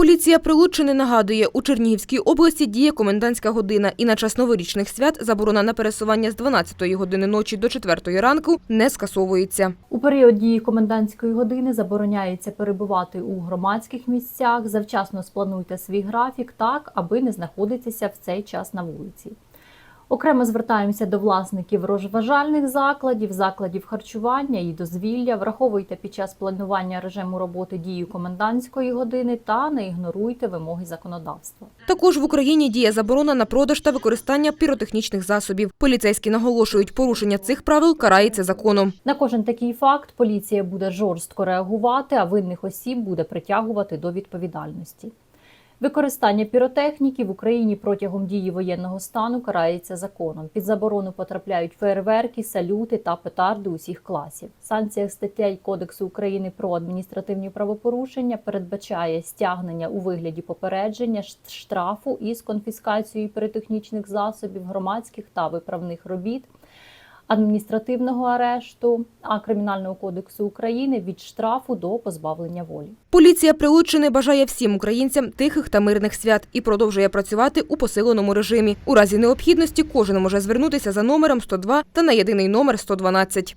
Поліція Прилуччини нагадує, у Чернігівській області діє комендантська година і на час новорічних свят заборона на пересування з 12 години ночі до 4 ранку не скасовується. У період дії комендантської години забороняється перебувати у громадських місцях. Завчасно сплануйте свій графік так, аби не знаходитися в цей час на вулиці. Окремо звертаємося до власників розважальних закладів, закладів харчування і дозвілля. Враховуйте під час планування режиму роботи дію комендантської години та не ігноруйте вимоги законодавства. Також в Україні діє заборона на продаж та використання піротехнічних засобів. Поліцейські наголошують, порушення цих правил карається законом. На кожен такий факт поліція буде жорстко реагувати, а винних осіб буде притягувати до відповідальності. Використання піротехніки в Україні протягом дії воєнного стану карається законом. Під заборону потрапляють фейерверки, салюти та петарди усіх класів. Санкція статтей Кодексу України про адміністративні правопорушення передбачає стягнення у вигляді попередження, штрафу із конфіскацією піротехнічних засобів, громадських та виправних робіт адміністративного арешту, а Кримінального кодексу України від штрафу до позбавлення волі. Поліція Прилуччини бажає всім українцям тихих та мирних свят і продовжує працювати у посиленому режимі. У разі необхідності кожен може звернутися за номером 102 та на єдиний номер 112.